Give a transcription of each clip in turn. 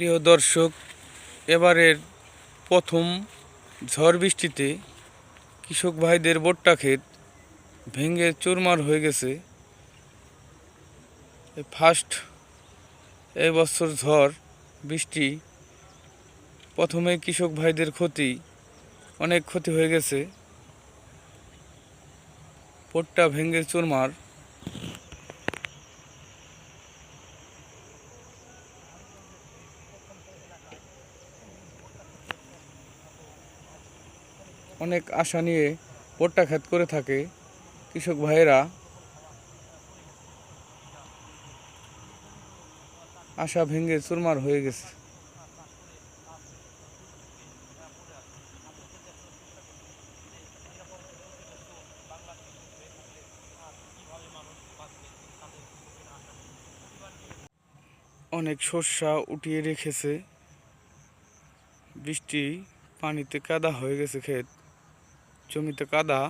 প্রিয় দর্শক, এবারের প্রথম ঝড় বৃষ্টিতে কৃষক ভাইদের ভুট্টা ক্ষেত ভেঙে চুরমার হয়ে গেছে। ফার্স্ট এই বছর ঝড়, বৃষ্টি, প্রথমে কৃষক ভাইদের ক্ষতি, অনেক ক্ষতি হয়ে গেছে। ভুট্টা ভেঙে চুরমার অনেক আশা নিয়ে ভুট্টা ক্ষেত করে থাকে কৃষক ভাইয়েরা। আশা ভেঙে চুরমার হয়ে গেছে। অনেক শস্যা উঠিয়ে রেখেছে। বৃষ্টি পানিতে কাদা হয়ে গেছে ক্ষেত। জমিতে কাদা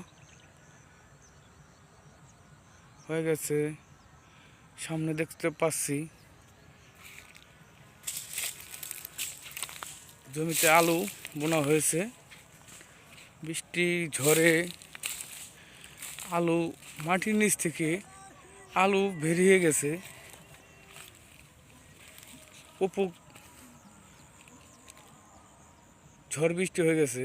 হয়ে গেছে। সামনে দেখতে পাচ্ছি জমিতে আলু বোনা হয়েছে। বৃষ্টি, ঝড়ে আলু মাটির নিচ থেকে আলু বেরিয়ে গেছে। উপক ঝড় বৃষ্টি হয়ে গেছে।